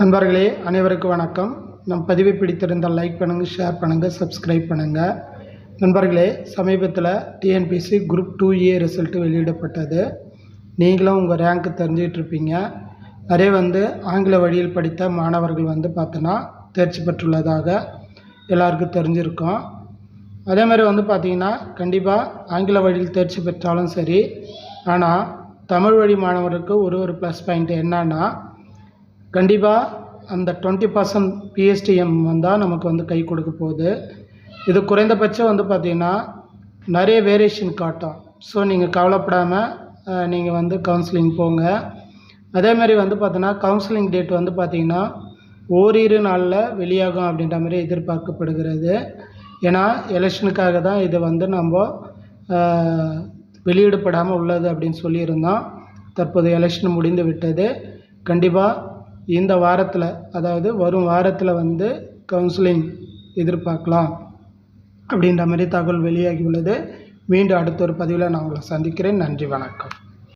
நண்பர்களே அனைவருக்கும் வணக்கம். நம் பதிவை பிடித்திருந்தால் லைக் பண்ணுங்கள் ஷேர் பண்ணுங்கள் சப்ஸ்கிரைப் பண்ணுங்கள் நண்பர்களே சமீபத்தில் TNPSC group two A result வெளியிடப்பட்டது. நீங்களும் உங்கள் ரேங்க்கு தெரிஞ்சிட்டு இருப்பீங்க. நிறைய வந்து ஆங்கில வழியில் படித்த மாணவர்கள் வந்து பார்த்தோன்னா தேர்ச்சி பெற்றுள்ளதாக எல்லாருக்கும் தெரிஞ்சிருக்கும். அதே மாதிரி வந்து பார்த்திங்கன்னா கண்டிப்பாக ஆங்கில வழியில் தேர்ச்சி பெற்றாலும் சரி ஆனால் தமிழ் வழி மாணவருக்கு ஒரு ஒரு ப்ளஸ் பாயிண்ட் என்னன்னா கண்டிப்பாக அந்த டுவெண்ட்டி பர்சன்ட் பிஎஸ்டிஎம் வந்தால் நமக்கு வந்து கை கொடுக்க போகுது. இது குறைந்தபட்சம் வந்து பார்த்திங்கன்னா நிறைய வேரியேஷன் காட்டும். ஸோ நீங்கள் கவலைப்படாமல் நீங்கள் வந்து கவுன்சிலிங் போங்க. அதே மாதிரி வந்து பார்த்தீங்கன்னா கவுன்சிலிங் டேட் வந்து பார்த்திங்கன்னா ஓரிரு நாளில் வெளியாகும் அப்படின்ற மாதிரி எதிர்பார்க்கப்படுகிறது. ஏன்னா எலெக்ஷனுக்காக தான் இது வந்து நம்ம வெளியிடப்படாமல் உள்ளது அப்படின்னு சொல்லியிருந்தோம். தற்போது எலெக்ஷன் முடிந்து விட்டது. கண்டிப்பாக இந்த வாரத்தில் அதாவது வரும் வாரத்தில் வந்து கவுன்சிலிங் எதிர்பார்க்கலாம் அப்படின்ற மாதிரி தகவல் வெளியாகி உள்ளது. மீண்டும் அடுத்த ஒரு பதிவில் நான் உங்களை சந்திக்கிறேன். நன்றி வணக்கம்.